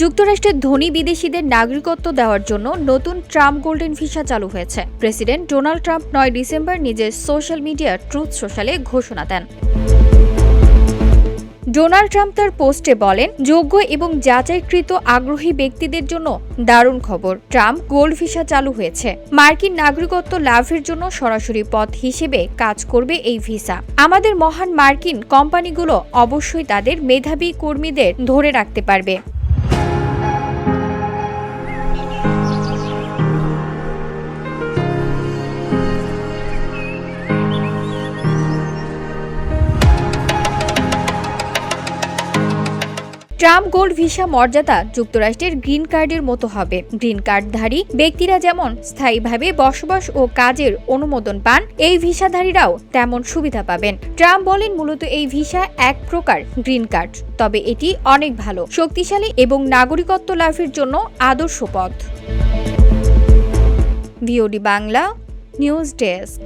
যুক্তরাষ্ট্রের ধনী বিদেশিদের নাগরিকত্ব দেওয়ার জন্য নতুন ট্রাম্প গোল্ডেন ভিসা চালু হয়েছে। প্রেসিডেন্ট ডোনাল্ড ট্রাম্প নয় ডিসেম্বর নিজের সোশ্যাল মিডিয়া ট্রুথ সোশ্যালে ঘোষণা দেন। ডোনাল্ড ট্রাম্প তার পোস্টে বলেন, যোগ্য এবং যাচাইকৃত আগ্রহী ব্যক্তিদের জন্য দারুণ খবর। ট্রাম্প গোল্ড ভিসা চালু হয়েছে। মার্কিন নাগরিকত্ব লাভের জন্য সরাসরি পথ হিসেবে কাজ করবে এই ভিসা। আমাদের মহান মার্কিন কোম্পানিগুলো অবশ্যই তাদের মেধাবী কর্মীদের ধরে রাখতে পারবে। ট্রাম্প গোল্ড ভিসা মর্যাদা যুক্তরাষ্ট্রের গ্রিন কার্ডের মতো হবে। গ্রিন কার্ডধারী ব্যক্তিরা যেমন স্থায়ীভাবে বসবাস ও কাজের অনুমোদন পান, এই ভিসাধারীরাও তেমন সুবিধা পাবেন। ট্রাম্প বলেন মূলত এই ভিসা এক প্রকার গ্রিন কার্ড, তবে এটি অনেক ভালো, শক্তিশালী এবং নাগরিকত্ব লাভের জন্য আদর্শ পথ। V O D Bangla news desk.